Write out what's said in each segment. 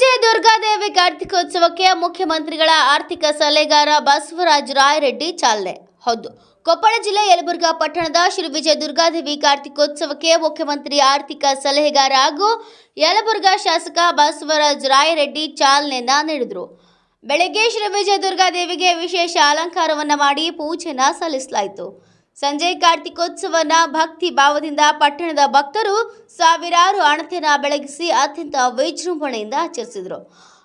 ವಿಜಯ ದುರ್ಗಾದೇವಿ ಕಾರ್ತಿಕೋತ್ಸವಕ್ಕೆ ಮುಖ್ಯಮಂತ್ರಿಗಳ ಆರ್ಥಿಕ ಸಲಹೆಗಾರ ಬಸವರಾಜ ರಾಯರೆಡ್ಡಿ ಚಾಲನೆ. ಹೌದು, ಕೊಪ್ಪಳ ಜಿಲ್ಲೆ ಯಲಬುರ್ಗಾ ಪಟ್ಟಣದ ಶ್ರೀ ವಿಜಯ ದುರ್ಗಾದೇವಿ ಕಾರ್ತಿಕೋತ್ಸವಕ್ಕೆ ಮುಖ್ಯಮಂತ್ರಿ ಆರ್ಥಿಕ ಸಲಹೆಗಾರ ಹಾಗೂ ಯಲಬುರ್ಗಾ ಶಾಸಕ ಬಸವರಾಜ ರಾಯರೆಡ್ಡಿ ಚಾಲನೆಯನ್ನ ನೀಡಿದರು. ಬೆಳಗ್ಗೆ ಶ್ರೀ ವಿಜಯ ದುರ್ಗಾದೇವಿಗೆ ವಿಶೇಷ ಅಲಂಕಾರವನ್ನು ಮಾಡಿ ಪೂಜೆನ ಸಲ್ಲಿಸಲಾಯಿತು. ಸಂಜೆ ಕಾರ್ತಿಕೋತ್ಸವನ ಭಕ್ತಿ ಭಾವದಿಂದ ಪಟ್ಟಣದ ಭಕ್ತರು ಸಾವಿರಾರು ಅಣತೆನ ಬೆಳಗಿಸಿ ಅತ್ಯಂತ ವಿಜೃಂಭಣೆಯಿಂದ ಆಚರಿಸಿದರು.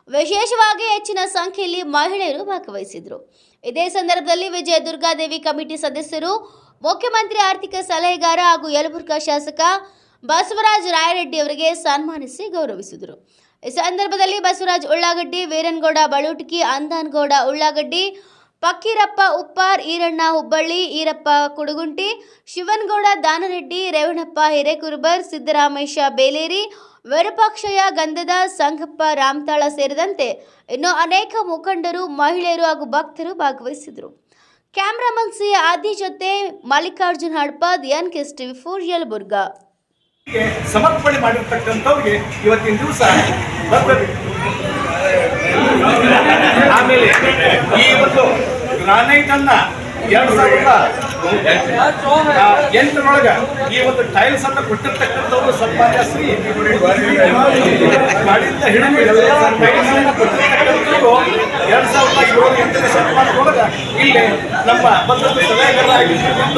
ವಿಶೇಷವಾಗಿ ಹೆಚ್ಚಿನ ಸಂಖ್ಯೆಯಲ್ಲಿ ಮಹಿಳೆಯರು ಭಾಗವಹಿಸಿದರು. ಇದೇ ಸಂದರ್ಭದಲ್ಲಿ ವಿಜಯ ದುರ್ಗಾದೇವಿ ಕಮಿಟಿ ಸದಸ್ಯರು, ಮುಖ್ಯಮಂತ್ರಿ ಆರ್ಥಿಕ ಸಲಹೆಗಾರ ಹಾಗೂ ಯಲಬುರ್ಗಾ ಶಾಸಕ ಬಸವರಾಜ ರಾಯರೆಡ್ಡಿ ಅವರಿಗೆ ಸನ್ಮಾನಿಸಿ ಗೌರವಿಸಿದರು. ಈ ಸಂದರ್ಭದಲ್ಲಿ ಬಸವರಾಜ್ ಉಳ್ಳಾಗಡ್ಡಿ, ವೀರನ್ಗೌಡ, ಬಳುಟಕಿ, ಅಂದಾನ್ಗೌಡ ಉಳ್ಳಾಗಡ್ಡಿ ಪಕ್ಕೀರಪ್ಪ, ಉಪ್ಪಾರ್, ಈರಣ್ಣ, ಹುಬ್ಬಳ್ಳಿ, ಈರಪ್ಪ, ಕುಡುಗುಂಟಿ, ಶಿವನಗೌಡ, ದಾನರೆಡ್ಡಿ ರೇವಣಪ್ಪ ಹಿರೇಕುರುಬರ್, ಸಿದ್ದರಾಮೇಶ, ಬೇಲೇರಿ, ವಿರೂಪಾಕ್ಷಯ್ಯ, ಗಂಧದ, ಸಂಗಪ್ಪ, ರಾಮತಾಳ ಸೇರಿದಂತೆ ಇನ್ನು ಅನೇಕ ಮುಖಂಡರು, ಮಹಿಳೆಯರು ಹಾಗೂ ಭಕ್ತರು ಭಾಗವಹಿಸಿದರು ಕ್ಯಾಮ್ರಾಮನ್ ಸಿ ಆದಿ ಜೊತೆ Mallikarjun Hadpad N K S TV four Yelburga ಸಮರ್ಪಣೆ ಮಾಡಿರ್ತಕ್ಕಂಥವ್ರಿಗೆ ಇವತ್ತಿನ ದಿವಸ ಆಮೇಲೆ ಈ ಒಂದು ಗ್ರಾನೈಟ್ ಅನ್ನ ಎರಡ್ ಸಾವಿರದ ಎಂಟರೊಳಗ ಈ ಒಂದು ಟೈಲ್ಸ್ ಅನ್ನ ಕೊಟ್ಟಿರ್ತಕ್ಕಂಥವ್ರು ಸನ್ಮಾನ್ಯ ಶ್ರೀ ಮಾಡಿಂದ ಹಿಡಿದು ಟೈಲ್ಸ್ ಅನ್ನ ಕೊಟ್ಟಿರ್ತಕ್ಕಂಥವ್ರು ಎರಡ್ ಸಾವಿರದ ಏಳು ಎಂಟನೇ ಶತಮಾನದೊಳಗ ಇಲ್ಲಿ ನಮ್ಮ ಮತ್ತೊಂದು ಸಲಹೆಗಾರರಾಗಿರ್ತಕ್ಕಂಥ